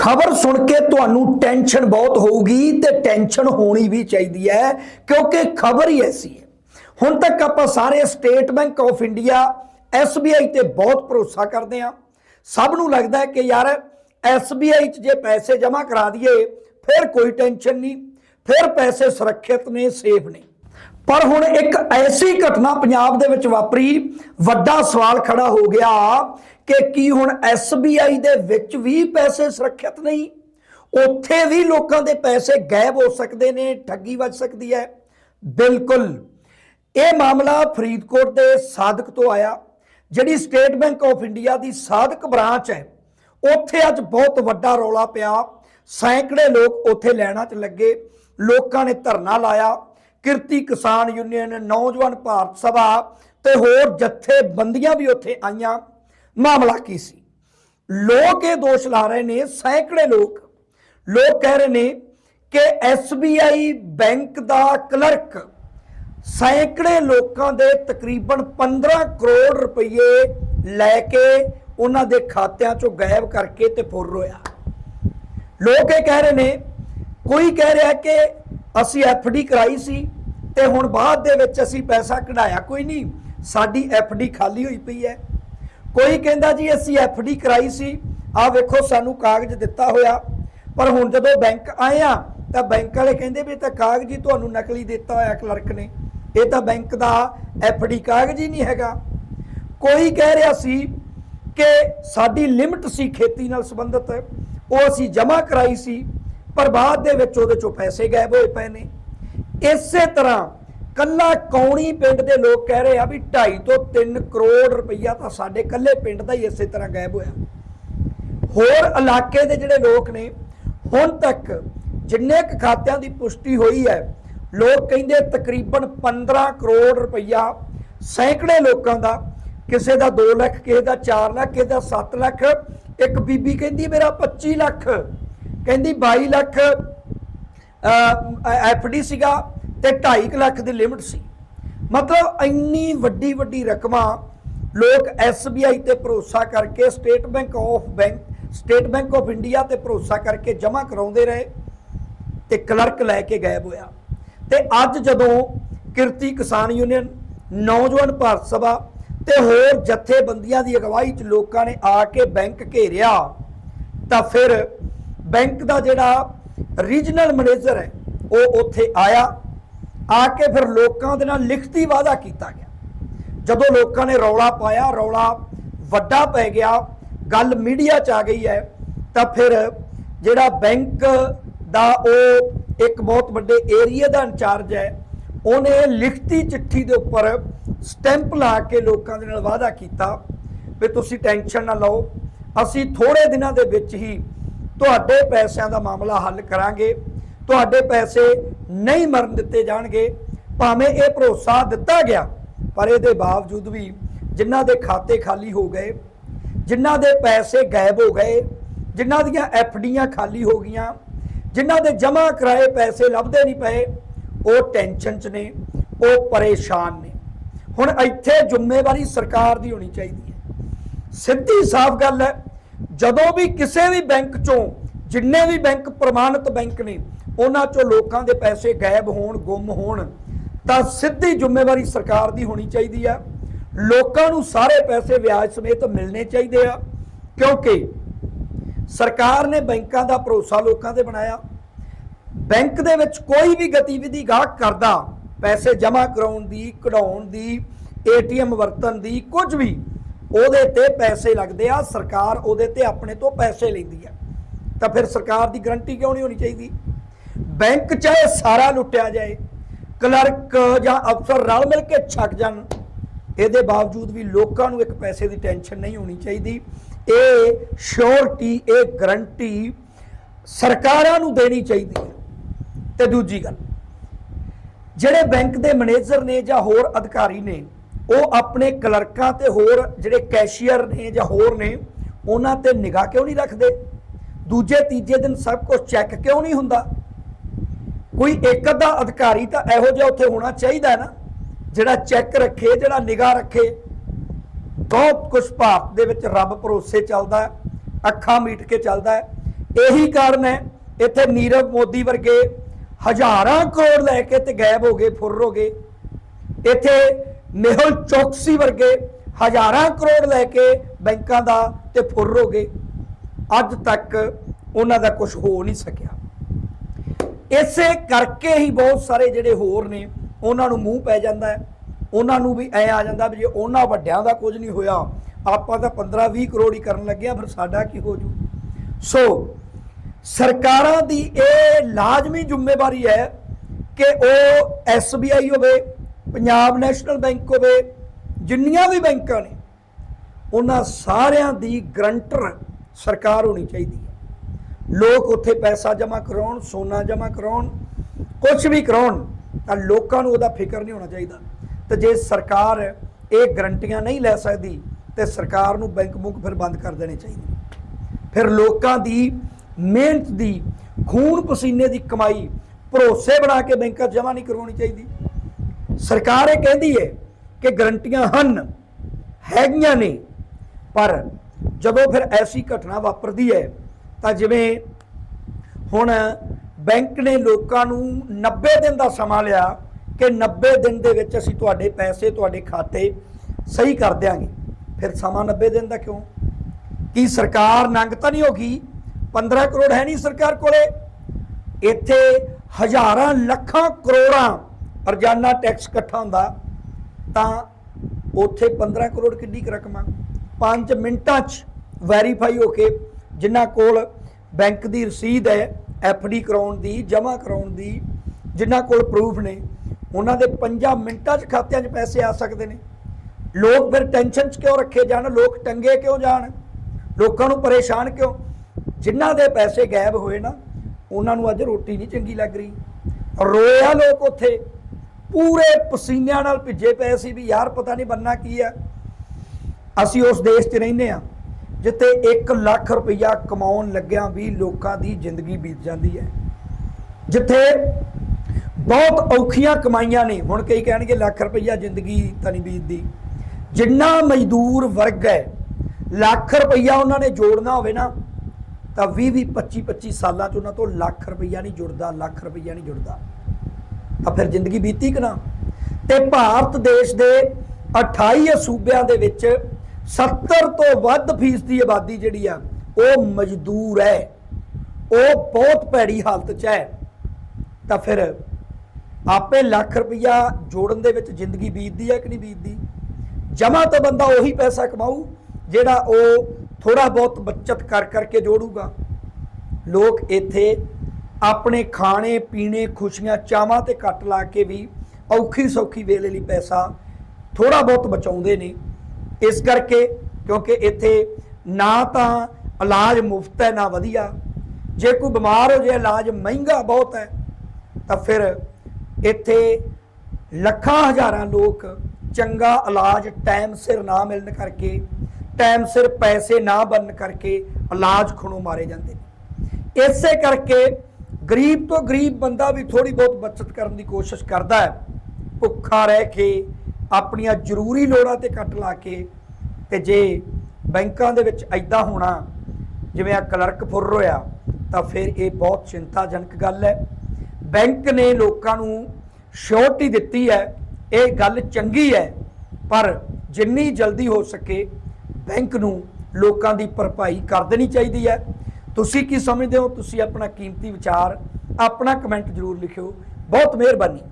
ਖਬਰ ਸੁਣ ਕੇ ਤੁਹਾਨੂੰ ਟੈਨਸ਼ਨ ਬਹੁਤ ਹੋਊਗੀ ਤੇ ਟੈਨਸ਼ਨ ਹੋਣੀ ਵੀ ਚਾਹੀਦੀ ਹੈ, ਕਿਉਂਕਿ ਖਬਰ ਹੀ ਐਸੀ ਹੈ। ਹੁਣ ਤੱਕ ਆਪਾਂ ਸਾਰੇ state bank of India SBI ਤੇ ਬਹੁਤ ਭਰੋਸਾ ਕਰਦੇ ਹਾਂ। ਸਭ ਨੂੰ ਲੱਗਦਾ ਹੈ ਕਿ ਯਾਰ SBI 'ਚ ਜੇ ਪੈਸੇ ਜਮ੍ਹਾਂ ਕਰਾ ਦਈਏ, ਫਿਰ ਕੋਈ ਟੈਨਸ਼ਨ ਨਹੀਂ, ਫਿਰ ਪੈਸੇ ਸੁਰੱਖਿਅਤ ਨੇ, ਸੇਫ ਨੇ। ਪਰ ਹੁਣ ਇੱਕ ਐਸੀ ਘਟਨਾ ਪੰਜਾਬ ਦੇ ਵਿੱਚ ਵਾਪਰੀ, ਵੱਡਾ ਸਵਾਲ ਖੜਾ ਹੋ ਗਿਆ ਕਿ ਕੀ ਹੁਣ SBI ਦੇ ਵਿੱਚ ਵੀ ਪੈਸੇ ਸੁਰੱਖਿਅਤ ਨਹੀਂ? ਉੱਥੇ ਵੀ ਲੋਕਾਂ ਦੇ ਪੈਸੇ ਗਾਇਬ ਹੋ ਸਕਦੇ ਨੇ, ਠੱਗੀ ਵੱਜ ਸਕਦੀ ਹੈ। ਬਿਲਕੁਲ। ਇਹ ਮਾਮਲਾ ਫਰੀਦਕੋਟ ਦੇ ਸਾਦਕ ਤੋਂ ਆਇਆ। ਜਿਹੜੀ ਸਟੇਟ ਬੈਂਕ ਆਫ ਇੰਡੀਆ ਦੀ ਸਾਦਕ ਬ੍ਰਾਂਚ ਹੈ, ਉੱਥੇ ਅੱਜ ਬਹੁਤ ਵੱਡਾ ਰੌਲਾ ਪਿਆ। ਸੈਂਕੜੇ ਲੋਕ ਉੱਥੇ ਲੈਣਾ 'ਚ ਲੱਗੇ। ਲੋਕਾਂ ਨੇ ਧਰਨਾ ਲਾਇਆ। ਕਿਰਤੀ ਕਿਸਾਨ ਯੂਨੀਅਨ, ਨੌਜਵਾਨ ਭਾਰਤ ਸਭਾ ਤੇ ਹੋਰ ਜਥੇਬੰਦੀਆਂ ਵੀ ਉੱਥੇ ਆਈਆਂ। ਮਾਮਲਾ ਕੀ ਸੀ? ਲੋਕ ਇਹ ਦੋਸ਼ ਲਾ ਰਹੇ ਨੇ, ਸੈਂਕੜੇ ਲੋਕ। ਲੋਕ ਕਹਿ ਰਹੇ ਨੇ ਕਿ SBI ਬੈਂਕ ਦਾ ਕਲਰਕ ਸੈਂਕੜੇ ਲੋਕਾਂ ਦੇ ਤਕਰੀਬਨ 15 ਕਰੋੜ ਰੁਪਏ ਲੈ ਕੇ ਉਹਨਾਂ ਦੇ ਖਾਤਿਆਂ ਚੋਂ ਗਾਇਬ ਕਰਕੇ ਤੇ ਫੁਰ ਰੋਇਆ। ਲੋਕ ਇਹ ਕਹਿ ਰਹੇ ਨੇ, ਕੋਈ ਕਹਿ ਰਿਹਾ ਕਿ ਅਸੀਂ ਡੀ ਕਰਾਈ ਸੀ ਤੇ ਹੁਣ ਬਾਅਦ ਦੇ ਵਿੱਚ ਅਸੀਂ ਪੈਸਾ ਕਢਾਇਆ ਕੋਈ ਨਹੀਂ, ਸਾਡੀ ਡੀ ਖਾਲੀ ਹੋਈ ਪਈ ਹੈ। ਕੋਈ ਕਹਿੰਦਾ ਜੀ ਅਸੀਂ ਡੀ ਕਰਾਈ ਸੀ ਆ ਵੇਖੋ ਸਾਨੂੰ ਕਾਗਜ਼ ਦਿੱਤਾ ਹੋਇਆ। ਪਰ ਹੁਣ ਜਦੋਂ ਬੈਂਕ ਆਏ ਆ, ਤਾਂ ਬੈਂਕ ਵਾਲੇ ਕਹਿੰਦੇ ਵੀ ਇਹ ਤਾਂ ਕਾਗਜ਼ ਹੀ ਤੁਹਾਨੂੰ ਨਕਲੀ ਦਿੱਤਾ ਹੋਇਆ ਕਲਰਕ ਨੇ। ਇਹ ਤਾਂ ਬੈਂਕ ਦਾ ਡੀ ਕਾਗਜ਼ ਹੀ ਨਹੀਂ ਹੈਗਾ। ਕੋਈ ਕਹਿ ਰਿਹਾ ਸੀ ਕਿ ਸਾਡੀ ਲਿਮਟ ਸੀ ਖੇਤੀ ਨਾਲ ਸੰਬੰਧਿਤ, ਉਹ ਅਸੀਂ ਜਮ੍ਹਾਂ ਕਰਾਈ ਸੀ, ਪਰ ਬਾਅਦ ਦੇ ਵਿੱਚ ਉਹਦੇ ਚੋਂ ਪੈਸੇ ਗਾਇਬ ਹੋਏ ਪਏ ਨੇ। ਇਸੇ ਤਰ੍ਹਾਂ ਕੱਲਾ ਕੌਣੀ ਪਿੰਡ ਦੇ ਲੋਕ ਕਹਿ ਰਹੇ ਆ ਵੀ 2.5 ਤੋਂ 3 ਕਰੋੜ ਰੁਪਈਆ ਤਾਂ ਸਾਡੇ ਕੱਲੇ ਪਿੰਡ ਦਾ ਹੀ ਇਸੇ ਤਰ੍ਹਾਂ ਗਾਇਬ ਹੋਇਆ। ਹੋਰ ਇਲਾਕੇ ਦੇ ਜਿਹੜੇ ਲੋਕ ਨੇ, ਹੁਣ ਤੱਕ ਜਿੰਨੇ ਕੁ ਖਾਤਿਆਂ ਦੀ ਪੁਸ਼ਟੀ ਹੋਈ ਹੈ, ਲੋਕ ਕਹਿੰਦੇ ਤਕਰੀਬਨ 15 ਕਰੋੜ ਰੁਪਈਆ ਸੈਂਕੜੇ ਲੋਕਾਂ ਦਾ, ਕਿਸੇ ਦਾ 2 ਲੱਖ, ਕਿਸੇ ਦਾ 4 ਲੱਖ, ਕਿਸੇ ਦਾ 7 ਲੱਖ, ਇੱਕ ਬੀਬੀ ਕਹਿੰਦੀ ਮੇਰਾ 25 ਲੱਖ, ਕਹਿੰਦੀ 22 ਲੱਖ ਡੀ ਸੀਗਾ ਤੇ 2.5 ਲੱਖ ਦੀ ਲਿਮਟ ਸੀ। ਮਤਲਬ ਇੰਨੀ ਵੱਡੀ ਵੱਡੀ ਰਕਮਾਂ ਲੋਕ SBI ਤੇ ਭਰੋਸਾ ਕਰਕੇ state bank of bank state bank of India ਤੇ ਭਰੋਸਾ ਕਰਕੇ ਜਮ੍ਹਾਂ ਕਰਾਉਂਦੇ ਰਹੇ ਤੇ ਕਲਰਕ ਲੈ ਕੇ ਗਾਇਬ ਹੋਇਆ। ਤੇ ਅੱਜ ਜਦੋਂ ਕਿਰਤੀ ਕਿਸਾਨ ਯੂਨੀਅਨ, ਨੌਜਵਾਨ ਭਾਰਤ ਸਭਾ ਤੇ ਹੋਰ ਜਥੇਬੰਦੀਆਂ ਦੀ ਅਗਵਾਈ 'ਚ ਲੋਕਾਂ ਨੇ ਆ ਕੇ ਬੈਂਕ ਘੇਰਿਆ, ਤਾਂ ਫਿਰ ਬੈਂਕ ਦਾ ਜਿਹੜਾ ਰੀਜਨਲ ਮੈਨੇਜਰ ਹੈ, ਉਹ ਉੱਥੇ ਆਇਆ। ਆ ਕੇ ਫਿਰ ਲੋਕਾਂ ਦੇ ਨਾਲ ਲਿਖਤੀ ਵਾਅਦਾ ਕੀਤਾ ਗਿਆ। ਜਦੋਂ ਲੋਕਾਂ ਨੇ ਰੌਲਾ ਪਾਇਆ, ਰੌਲਾ ਵੱਡਾ ਪੈ ਗਿਆ, ਗੱਲ ਮੀਡੀਆ 'ਚ ਆ ਗਈ ਹੈ, ਤਾਂ ਫਿਰ ਜਿਹੜਾ ਬੈਂਕ ਦਾ ਉਹ ਇੱਕ ਬਹੁਤ ਵੱਡੇ ਏਰੀਆ ਦਾ ਇੰਚਾਰਜ ਹੈ, ਉਹਨੇ ਲਿਖਤੀ ਚਿੱਠੀ ਦੇ ਉੱਪਰ ਸਟੈਂਪ ਲਾ ਕੇ ਲੋਕਾਂ ਦੇ ਨਾਲ ਵਾਅਦਾ ਕੀਤਾ ਵੀ ਤੁਸੀਂ ਟੈਨਸ਼ਨ ਨਾ ਲਓ, ਅਸੀਂ ਥੋੜੇ ਦਿਨਾਂ ਦੇ ਵਿੱਚ ਹੀ ਤੁਹਾਡੇ ਪੈਸਿਆਂ ਦਾ ਮਾਮਲਾ ਹੱਲ ਕਰਾਂਗੇ। ਤੁਹਾਡੇ ਪੈਸੇ ਨਹੀਂ ਮਰਨ ਦਿੱਤੇ ਜਾਣਗੇ। ਭਾਵੇਂ ਇਹ ਭਰੋਸਾ ਦਿੱਤਾ ਗਿਆ, ਪਰ ਇਹਦੇ ਬਾਵਜੂਦ ਵੀ ਜਿਨ੍ਹਾਂ ਦੇ ਖਾਤੇ ਖਾਲੀ ਹੋ ਗਏ, ਜਿਨ੍ਹਾਂ ਦੇ ਪੈਸੇ ਗਾਇਬ ਹੋ ਗਏ, ਜਿਨ੍ਹਾਂ ਦੀਆਂ ਡੀਆਂ ਖਾਲੀ ਹੋ ਗਈਆਂ, ਜਿਨ੍ਹਾਂ ਦੇ ਜਮ੍ਹਾਂ ਕਰਾਏ ਪੈਸੇ ਲੱਭਦੇ ਨਹੀਂ ਪਏ, ਉਹ ਟੈਨਸ਼ਨ 'ਚ ਨੇ, ਉਹ ਪਰੇਸ਼ਾਨ ਨੇ। ਹੁਣ ਇੱਥੇ ਜ਼ਿੰਮੇਵਾਰੀ ਸਰਕਾਰ ਦੀ ਹੋਣੀ ਚਾਹੀਦੀ ਹੈ। ਸਿੱਧੀ ਸਾਫ਼ ਗੱਲ ਹੈ, ਜਦੋਂ ਵੀ ਕਿਸੇ ਵੀ ਬੈਂਕ ਚੋਂ, ਜਿੰਨੇ ਵੀ ਬੈਂਕ ਪ੍ਰਮਾਣਿਤ ਬੈਂਕ ਨੇ ਉਹਨਾਂ ਚੋਂ ਲੋਕਾਂ ਦੇ ਪੈਸੇ ਗਾਇਬ ਹੋਣ, ਗੁੰਮ ਹੋਣ, ਤਾਂ ਸਿੱਧੀ ਜ਼ਿੰਮੇਵਾਰੀ ਸਰਕਾਰ ਦੀ ਹੋਣੀ ਚਾਹੀਦੀ ਆ। ਲੋਕਾਂ ਨੂੰ ਸਾਰੇ ਪੈਸੇ ਵਿਆਜ ਸਮੇਤ ਮਿਲਣੇ ਚਾਹੀਦੇ ਆ, ਕਿਉਂਕਿ ਸਰਕਾਰ ਨੇ ਬੈਂਕਾਂ ਦਾ ਭਰੋਸਾ ਲੋਕਾਂ ਤੇ ਬਣਾਇਆ। ਬੈਂਕ ਦੇ ਵਿੱਚ ਕੋਈ ਵੀ ਗਤੀਵਿਧੀ ਗਾਹਕ ਕਰਦਾ, ਪੈਸੇ ਜਮ੍ਹਾਂ ਕਰਾਉਣ ਦੀ, ਕਢਾਉਣ ਦੀ, ਏਟੀਐਮ ਵਰਤਣ ਦੀ, ਕੁਝ ਵੀ, ਉਹਦੇ ਤੇ ਪੈਸੇ ਲੱਗਦੇ ਆ, ਸਰਕਾਰ ਉਹਦੇ ਤੇ ਆਪਣੇ ਤੋਂ ਪੈਸੇ ਲੈਂਦੀ ਆ। ਤਾਂ ਫਿਰ ਸਰਕਾਰ ਦੀ ਗਰੰਟੀ ਕਿਉਂ ਨਹੀਂ ਹੋਣੀ ਚਾਹੀਦੀ? ਬੈਂਕ ਚਾਹੇ ਸਾਰਾ ਲੁੱਟਿਆ ਜਾਏ, ਕਲਰਕ ਜਾਂ ਅਫਸਰ ਰਲ ਮਿਲ ਕੇ ਛੱਡ ਜਾਣ, ਇਹਦੇ ਬਾਵਜੂਦ ਵੀ ਲੋਕਾਂ ਨੂੰ ਇੱਕ ਪੈਸੇ ਦੀ ਟੈਨਸ਼ਨ ਨਹੀਂ ਹੋਣੀ ਚਾਹੀਦੀ। ਇਹ ਸ਼ੋਰਟੀ, ਇਹ ਗਰੰਟੀ ਸਰਕਾਰਾਂ ਨੂੰ ਦੇਣੀ ਚਾਹੀਦੀ ਹੈ। ਤੇ ਦੂਜੀ ਗੱਲ, ਜਿਹੜੇ ਬੈਂਕ ਦੇ ਮੈਨੇਜਰ ਨੇ ਜਾਂ ਹੋਰ ਅਧਿਕਾਰੀ ਨੇ, ਉਹ ਆਪਣੇ ਕਲਰਕਾਂ ਤੇ ਹੋਰ ਜਿਹੜੇ ਕੈਸ਼ੀਅਰ ਨੇ ਜਾਂ ਹੋਰ ਨੇ, ਉਹਨਾਂ ਤੇ ਨਿਗਾਹ ਕਿਉਂ ਨਹੀਂ ਰੱਖਦੇ? ਦੂਜੇ, ਤੀਜੇ ਦਿਨ ਸਭ ਕੁਝ ਚੈੱਕ ਕਿਉਂ ਨਹੀਂ ਹੁੰਦਾ? ਕੋਈ ਇੱਕ ਅੱਧਾ ਅਧਿਕਾਰੀ ਤਾਂ ਇਹੋ ਜਿਹਾ ਉੱਥੇ ਹੋਣਾ ਚਾਹੀਦਾ ਨਾ, ਜਿਹੜਾ ਚੈੱਕ ਰੱਖੇ, ਜਿਹੜਾ ਨਿਗਾਹ ਰੱਖੇ। ਬਹੁਤ ਕੁਝ ਭਾਰਤ ਦੇ ਵਿੱਚ ਰੱਬ ਭਰੋਸੇ ਚੱਲਦਾ ਅੱਖਾਂ ਮੀਟ ਕੇ ਚੱਲਦਾ ਇਹੀ ਕਾਰਨ ਹੈ, ਇੱਥੇ ਨੀਰਵ ਮੋਦੀ ਵਰਗੇ ਹਜ਼ਾਰਾਂ ਕਰੋੜ ਲੈ ਕੇ ਤੇ ਗਾਇਬ ਹੋ ਗਏ, ਫੁਰ ਹੋ ਗਏ। ਇੱਥੇ ਮੇਹੁਲ ਚੌਕਸੀ ਵਰਗੇ ਹਜ਼ਾਰਾਂ ਕਰੋੜ ਲੈ ਕੇ ਬੈਂਕਾਂ ਦਾ ਤੇ ਫੁਰ ਹੋ ਗਏ। ਅੱਜ ਤੱਕ ਉਹਨਾਂ ਦਾ ਕੁਝ ਹੋ ਨਹੀਂ ਸਕਿਆ। ਇਸੇ ਕਰਕੇ ਹੀ ਬਹੁਤ ਸਾਰੇ ਜਿਹੜੇ ਹੋਰ ਨੇ, ਉਹਨਾਂ ਨੂੰ ਮੂੰਹ ਪੈ ਜਾਂਦਾ ਉਹਨਾਂ ਨੂੰ ਵੀ ਐ ਆ ਜਾਂਦਾ ਵੀ ਜੇ ਉਹਨਾਂ ਵੱਡਿਆਂ ਦਾ ਕੁਝ ਨਹੀਂ ਹੋਇਆ, ਆਪਾਂ ਤਾਂ 15 20 ਕਰੋੜ ਹੀ ਕਰਨ ਲੱਗੇ ਆ ਫਿਰ ਸਾਡਾ ਕੀ ਹੋ ਜੂ? ਸੋ, ਸਰਕਾਰਾਂ ਦੀ ਇਹ ਲਾਜ਼ਮੀ ਜ਼ਿੰਮੇਵਾਰੀ ਹੈ ਕਿ ਉਹ SBI ਹੋਵੇ, ਪੰਜਾਬ ਨੈਸ਼ਨਲ ਬੈਂਕ ਹੋਵੇ, ਜਿੰਨੀਆਂ ਵੀ ਬੈਂਕਾਂ ਨੇ, ਉਹਨਾਂ ਸਾਰਿਆਂ ਦੀ ਗਰੰਟਰ ਸਰਕਾਰ ਹੋਣੀ ਚਾਹੀਦੀ ਹੈ। ਲੋਕ ਉੱਥੇ ਪੈਸਾ ਜਮ੍ਹਾਂ ਕਰਾਉਣ, ਸੋਨਾ ਜਮ੍ਹਾਂ ਕਰਾਉਣ ਕੁਝ ਵੀ ਕਰਾਉਣ, ਤਾਂ ਲੋਕਾਂ ਨੂੰ ਉਹਦਾ ਫਿਕਰ ਨਹੀਂ ਹੋਣਾ ਚਾਹੀਦਾ। ਤੇ ਜੇ ਸਰਕਾਰ ਇਹ ਗਰੰਟੀਆਂ ਨਹੀਂ ਲੈ ਸਕਦੀ, ਤੇ ਸਰਕਾਰ ਨੂੰ ਬੈਂਕ ਮੁੱਕ ਫਿਰ ਬੰਦ ਕਰ ਦੇਣੇ ਚਾਹੀਦੇ ਫਿਰ ਲੋਕਾਂ ਦੀ ਮਿਹਨਤ ਦੀ, ਖੂਨ ਪਸੀਨੇ ਦੀ ਕਮਾਈ ਭਰੋਸੇ ਬਣਾ ਕੇ ਬੈਂਕਾਂ 'ਚ ਜਮ੍ਹਾਂ ਨਹੀਂ ਕਰਵਾਉਣੀ ਚਾਹੀਦੀ। ਸਰਕਾਰ ਇਹ ਕਹਿੰਦੀ ਹੈ ਕਿ ਗਰੰਟੀਆਂ ਹਨ, ਹੈਗੀਆਂ ਨੇ, ਪਰ ਜਦੋਂ ਫਿਰ ਐਸੀ ਘਟਨਾ ਵਾਪਰਦੀ ਹੈ ਤਾਂ ਜਿਵੇਂ ਹੁਣ ਬੈਂਕ ਨੇ ਲੋਕਾਂ ਨੂੰ 90 ਦਿਨ ਦਾ ਸਮਾਂ ਲਿਆ ਕਿ 90 ਦਿਨ ਦੇ ਵਿੱਚ ਅਸੀਂ ਤੁਹਾਡੇ ਪੈਸੇ, ਤੁਹਾਡੇ ਖਾਤੇ ਸਹੀ ਕਰ ਦਿਆਂਗੇ। ਫਿਰ ਸਮਾਂ 90 ਦਿਨ ਦਾ ਕਿਉਂ? ਕੀ ਸਰਕਾਰ ਨੰਗ ਤਾਂ ਨਹੀਂ ਹੋਗੀ 15 ਕਰੋੜ ਹੈ ਨਹੀਂ ਸਰਕਾਰ ਕੋਲੇ। ਇੱਥੇ ਹਜ਼ਾਰਾਂ ਲੱਖਾਂ ਕਰੋੜਾਂ ਰੋਜ਼ਾਨਾ ਟੈਕਸ ਇਕੱਠਾ ਹੁੰਦਾ, ਤਾਂ ਉੱਥੇ 15 ਕਰੋੜ ਕਿੰਨੀ ਕੁ ਰਕਮ? ਆ 5 ਮਿੰਟਾਂ 'ਚ ਵੈਰੀਫਾਈ ਹੋ ਕੇ ਜਿਨ੍ਹਾਂ ਕੋਲ ਬੈਂਕ ਦੀ ਰਸੀਦ ਹੈ ਡੀ ਕਰਾਉਣ ਦੀ, ਜਮ੍ਹਾਂ ਕਰਾਉਣ ਦੀ, ਜਿਨ੍ਹਾਂ ਕੋਲ ਪ੍ਰੂਫ ਨੇ, ਉਹਨਾਂ ਦੇ 5 ਮਿੰਟਾਂ 'ਚ ਖਾਤਿਆਂ 'ਚ ਪੈਸੇ ਆ ਸਕਦੇ ਨੇ। ਲੋਕ ਫਿਰ ਟੈਨਸ਼ਨ 'ਚ ਕਿਉਂ ਰੱਖੇ ਜਾਣ? ਲੋਕ ਟੰਗੇ ਕਿਉਂ ਜਾਣ? ਲੋਕਾਂ ਨੂੰ ਪਰੇਸ਼ਾਨ ਕਿਉਂ? ਜਿਨ੍ਹਾਂ ਦੇ ਪੈਸੇ ਗਾਇਬ ਹੋਏ ਨਾ, ਉਹਨਾਂ ਨੂੰ ਅੱਜ ਰੋਟੀ ਨਹੀਂ ਚੰਗੀ ਲੱਗ ਰਹੀ। ਰੋਇਆ ਲੋਕ ਉੱਥੇ। ਪੂਰੇ ਪਸੀਨਿਆਂ ਨਾਲ ਭਿੱਜੇ ਪਏ ਸੀ ਵੀ ਯਾਰ ਪਤਾ ਨਹੀਂ ਬੰਨਾ ਕੀ ਹੈ ਅਸੀਂ ਉਸ ਦੇਸ਼ 'ਚ ਰਹਿੰਦੇ ਆ ਜਿੱਥੇ 1 ਲੱਖ ਰੁਪਈਆ ਕਮਾਉਣ ਲੱਗਿਆਂ ਵੀ ਲੋਕਾਂ ਦੀ ਜ਼ਿੰਦਗੀ ਬੀਤ ਜਾਂਦੀ ਹੈ। ਜਿੱਥੇ ਬਹੁਤ ਔਖੀਆਂ ਕਮਾਈਆਂ ਨੇ, ਹੁਣ ਕਈ ਕਹਿਣਗੇ ਲੱਖ ਰੁਪਈਆ ਜ਼ਿੰਦਗੀ ਤਾਂ ਨਹੀਂ ਬੀਤਦੀ। ਜਿੰਨਾ ਮਜ਼ਦੂਰ ਵਰਗ ਹੈ, ਲੱਖ ਰੁਪਈਆ ਉਹਨਾਂ ਨੇ ਜੋੜਨਾ ਹੋਵੇ ਨਾ, ਤਾਂ 20 20 25 25 ਸਾਲਾਂ 'ਚ ਉਹਨਾਂ ਤੋਂ ਲੱਖ ਰੁਪਈਆ ਨਹੀਂ ਜੁੜਦਾ, ਲੱਖ ਰੁਪਈਆ ਨਹੀਂ ਜੁੜਦਾ। ਤਾਂ ਫਿਰ ਜ਼ਿੰਦਗੀ ਬੀਤੀ ਕਿ ਨਾ? ਤੇ ਭਾਰਤ ਦੇਸ਼ ਦੇ 28 ਸੂਬਿਆਂ ਦੇ ਵਿੱਚ 70 ਤੋਂ ਵੱਧ ਫੀਸਦੀ ਆਬਾਦੀ ਜਿਹੜੀ ਆ, ਉਹ ਮਜ਼ਦੂਰ ਹੈ। ਉਹ ਬਹੁਤ ਭੈੜੀ ਹਾਲਤ 'ਚ ਹੈ। ਤਾਂ ਫਿਰ ਆਪੇ ਲੱਖ ਰੁਪਈਆ ਜੋੜਨ ਦੇ ਵਿੱਚ ਜ਼ਿੰਦਗੀ ਬੀਤਦੀ ਹੈ ਕਿ ਨਹੀਂ ਬੀਤਦੀ? ਜਮਾ ਤਾਂ ਬੰਦਾ ਉਹੀ ਪੈਸਾ ਕਮਾਊ, ਜਿਹੜਾ ਉਹ ਥੋੜਾ ਬਹੁਤ ਬਚਤ ਕਰ ਕਰਕੇ ਜੋੜੂਗਾ। ਲੋਕ ਇੱਥੇ ਆਪਣੇ ਖਾਣੇ, ਪੀਣੇ, ਖੁਸ਼ੀਆਂ, ਚਾਵਾਂ ਤੇ ਕੱਟ ਲਾ ਕੇ ਵੀ ਔਖੀ ਸੌਖੀ ਵੇਲੇ ਲਈ ਪੈਸਾ ਥੋੜਾ ਬਹੁਤ ਬਚਾਉਂਦੇ ਨੇ। ਇਸ ਕਰਕੇ ਕਿਉਂਕਿ ਇੱਥੇ ਨਾ ਤਾਂ ਇਲਾਜ ਮੁਫਤ ਹੈ, ਨਾ ਵਧੀਆ। ਜੇ ਕੋਈ ਬਿਮਾਰ ਹੋ ਜਾਏ, ਇਲਾਜ ਮਹਿੰਗਾ ਬਹੁਤ ਹੈ, ਤਾਂ ਫਿਰ ਇੱਥੇ ਲੱਖਾਂ ਹਜ਼ਾਰਾਂ ਲੋਕ ਚੰਗਾ ਇਲਾਜ ਟਾਈਮ ਸਿਰ ਨਾ ਮਿਲਣ ਕਰਕੇ, ਟਾਈਮ ਸਿਰ ਪੈਸੇ ਨਾ ਬਣਨ ਕਰਕੇ ਇਲਾਜ ਖਣੋਂ ਮਾਰੇ ਜਾਂਦੇ ਨੇ। ਇਸੇ ਕਰਕੇ ਗਰੀਬ ਤੋਂ ਗਰੀਬ ਬੰਦਾ ਵੀ ਥੋੜੀ ਬਹੁਤ ਬਚਤ ਕਰਨ ਦੀ ਕੋਸ਼ਿਸ਼ ਕਰਦਾ ਹੈ। ਭੁੱਖਾ ਰਹਿ ਕੇ ਆਪਣੀਆਂ ਜ਼ਰੂਰੀ ਲੋੜਾਂ ਤੇ ਕੱਟ ਲਾ ਕੇ ਤੇ ਜੇ ਬੈਂਕਾਂ ਦੇ ਵਿੱਚ ਐਦਾਂ ਹੋਣਾ, ਜਿਵੇਂ ਆ ਕਲਰਕ ਫੁਰ ਹੋਇਆ, ਤਾਂ ਫਿਰ ਇਹ ਬਹੁਤ ਚਿੰਤਾਜਨਕ ਗੱਲ ਹੈ। ਬੈਂਕ ਨੇ ਲੋਕਾਂ ਨੂੰ ਸ਼ੋਰਟੀ ਦਿੱਤੀ ਹੈ, ਇਹ ਗੱਲ ਚੰਗੀ ਹੈ, ਪਰ ਜਿੰਨੀ ਜਲਦੀ ਹੋ ਸਕੇ ਬੈਂਕ ਨੂੰ ਲੋਕਾਂ ਦੀ ਭਰਪਾਈ ਕਰ ਦੇਣੀ ਚਾਹੀਦੀ ਹੈ। ਤੁਸੀਂ ਕੀ ਸਮਝਦੇ ਹੋ? ਤੁਸੀਂ ਆਪਣਾ ਕੀਮਤੀ ਵਿਚਾਰ, ਆਪਣਾ ਕਮੈਂਟ ਜ਼ਰੂਰ ਲਿਖਿਓ। ਬਹੁਤ ਮਿਹਰਬਾਨੀ।